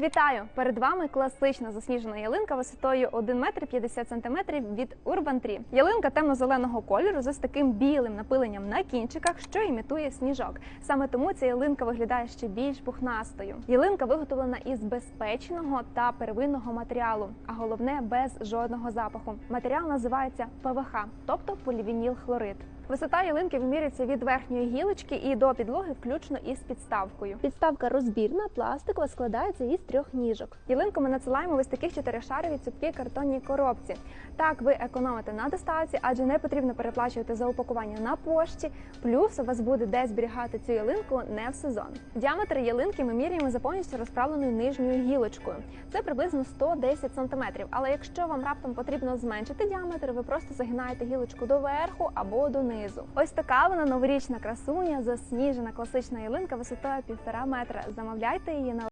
Вітаю! Перед вами класична засніжена ялинка висотою 1 метр 50 сантиметрів від Urban Tree. Ялинка темно-зеленого кольору з таким білим напиленням на кінчиках, що імітує сніжок. Саме тому ця ялинка виглядає ще більш пухнастою. Ялинка виготовлена із безпечного та первинного матеріалу, а головне без жодного запаху. Матеріал називається ПВХ, тобто полівініл хлорид. Висота ялинки вимірюється від верхньої гілочки і до підлоги, включно із підставкою. Підставка розбірна, пластикова, складається із трьох ніжок. Ялинку ми надсилаємо в ось таких чотиришаровій цупкій картонній коробці. Так ви економите на доставці, адже не потрібно переплачувати за упакування на пошті. Плюс у вас буде де зберігати цю ялинку не в сезон. Діаметр ялинки ми міряємо за повністю розправленою нижньою гілочкою. Це приблизно 110 см. Але якщо вам раптом потрібно зменшити діаметр, ви просто загинаєте гілочку до верху або донизу. Ось така вона новорічна красуня, засніжена класична ялинка висотою 1,5 метра. Замовляйте її на